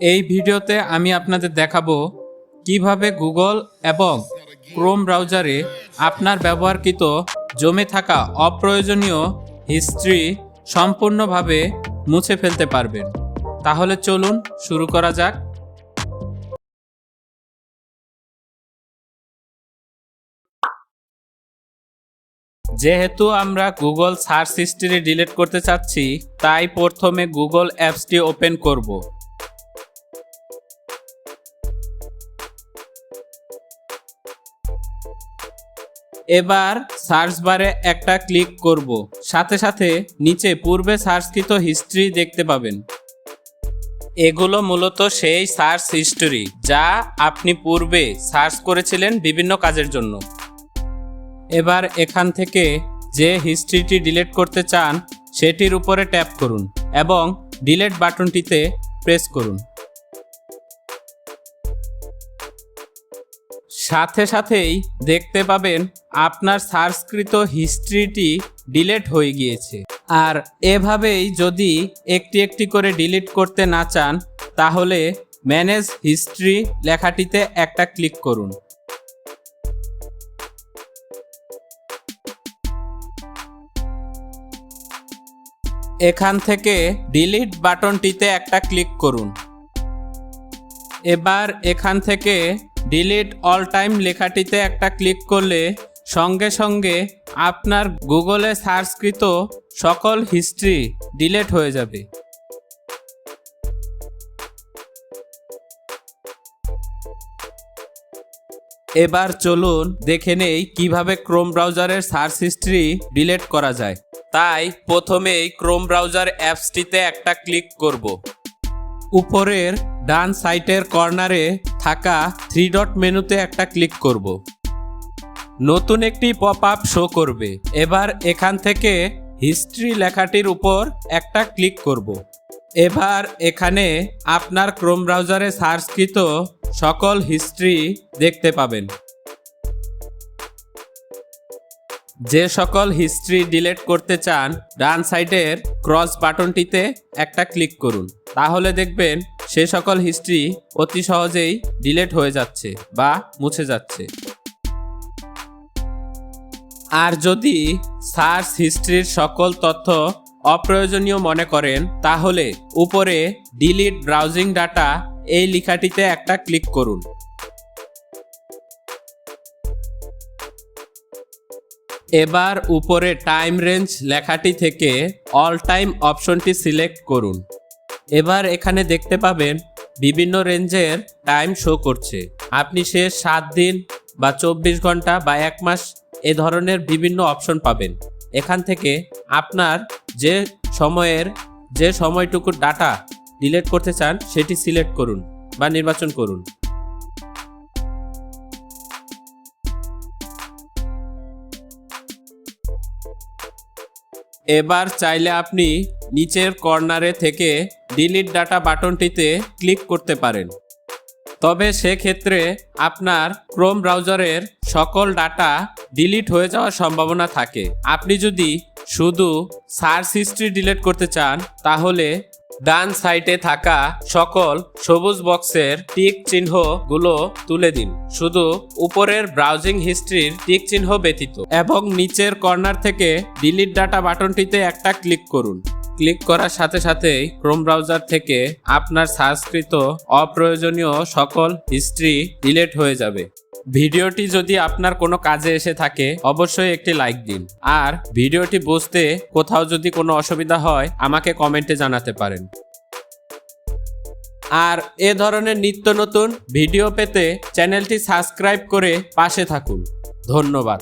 এই ভিডিওতে আমি আপনাদের দেখাবো কীভাবে গুগল এবং ক্রোম ব্রাউজারে আপনার ব্যবহারকৃত জমে থাকা অপ্রয়োজনীয় হিস্ট্রি সম্পূর্ণভাবে মুছে ফেলতে পারবেন। তাহলে চলুন শুরু করা যাক। যেহেতু আমরা গুগল সার্চ হিস্ট্রি ডিলিট করতে চাচ্ছি, তাই প্রথমে গুগল অ্যাপসটি ওপেন করব। এবার সার্চ বারে একটা ক্লিক করব। সাথে সাথে নিচে পূর্বে সার্চকৃত হিস্ট্রি দেখতে পাবেন। এগুলো মূলত সেই সার্চ হিস্টোরি যা আপনি পূর্বে সার্চ করেছিলেন বিভিন্ন কাজের জন্য। এবার এখান থেকে যে হিস্ট্রিটি ডিলিট করতে চান, সেটির উপরে ট্যাপ করুন এবং ডিলেট বাটনটিতে প্রেস করুন। সাথে সাথেই দেখতে পাবেন আপনার সার্চকৃত হিস্ট্রিটি ডিলিট হয়ে গিয়েছে। আর এভাবেই যদি একটি একটি করে ডিলিট করতে না চান, তাহলে ম্যানেজ হিস্ট্রি লেখাটিতে একটা ক্লিক করুন। এখান থেকে ডিলিট বাটনটিতে একটা ক্লিক করুন। এবার এখান থেকে ডিলিট অল টাইম লেখাটিতে একটা ক্লিক করলে সঙ্গে সঙ্গে আপনার গুগলে সার্চকৃত সকল হিস্ট্রি ডিলিট হয়ে যাবে। এবার চলুন দেখে নেই কীভাবে ক্রোম ব্রাউজারের সার্চ হিস্ট্রি ডিলিট করা যায়। তাই প্রথমেই ক্রোম ব্রাউজার অ্যাপসটিতে একটা ক্লিক করব। উপরের ডান সাইটের কর্নারে থাকা থ্রি ডট মেনুতে একটা ক্লিক করব। নতুন একটি পপ আপ শো করবে। এবার এখান থেকে হিস্ট্রি লেখাটির উপর একটা ক্লিক করব। এবার এখানে আপনার ক্রোম ব্রাউজারে সার্চকৃত সকল হিস্ট্রি দেখতে পাবেন। যে সকল হিস্ট্রি ডিলিট করতে চান, ডান সাইডের ক্রস বাটনটিতে একটা ক্লিক করুন। তাহলে দেখবেন সে সকল হিস্ট্রি অতি সহজেই ডিলিট হয়ে যাচ্ছে বা মুছে যাচ্ছে। আর যদি সার্চ হিস্ট্রির সকল তথ্য অপ্রয়োজনীয় মনে করেন, তাহলে উপরে ডিলিট ব্রাউজিং ডাটা এই লেখাটিতে একটা ক্লিক করুন। এবার উপরে টাইম রেঞ্জ লেখাটি থেকে অল টাইম অপশনটি সিলেক্ট করুন। এবার এখানে দেখতে পাবেন বিভিন্ন রেঞ্জের টাইম শো করছে। আপনি সে সাত দিন বা চব্বিশ ঘণ্টা বা এক মাস এ ধরনের বিভিন্ন অপশন পাবেন। এখান থেকে আপনার যে সময়ের, যে সময়টুকু ডাটা ডিলেট করতে চান, সেটি সিলেক্ট করুন বা নির্বাচন করুন। এবার চাইলে আপনি নিচের কর্নারে থেকে ডিলিট ডাটা বাটনটিতে ক্লিক করতে পারেন। তবে সেক্ষেত্রে আপনার ক্রোম ব্রাউজারের সকল ডাটা ডিলিট হয়ে যাওয়ার সম্ভাবনা থাকে। আপনি যদি শুধু সার্চ হিস্ট্রি ডিলিট করতে চান, তাহলে ডান সাইটে থাকা সকল সবুজ বক্সের টিক চিহ্নগুলো তুলে দিন। শুধু উপরের ব্রাউজিং হিস্ট্রির টিক চিহ্ন ব্যতীত। এবং নিচের কর্নার থেকে ডিলিট ডাটা বাটনটিতে একটা ক্লিক করুন। ক্লিক করার সাথে সাথেই ক্রোম ব্রাউজার থেকে আপনার সার্চকৃত অপ্রয়োজনীয় সকল হিস্ট্রি ডিলিট হয়ে যাবে। ভিডিওটি যদি আপনার কোনো কাজে এসে থাকে, অবশ্যই একটি লাইক দিন। আর ভিডিওটি বুঝতে কোথাও যদি কোনো অসুবিধা হয়, আমাকে কমেন্টে জানাতে পারেন। আর এ ধরনের নিত্য নতুন ভিডিও পেতে চ্যানেলটি সাবস্ক্রাইব করে পাশে থাকুন। ধন্যবাদ।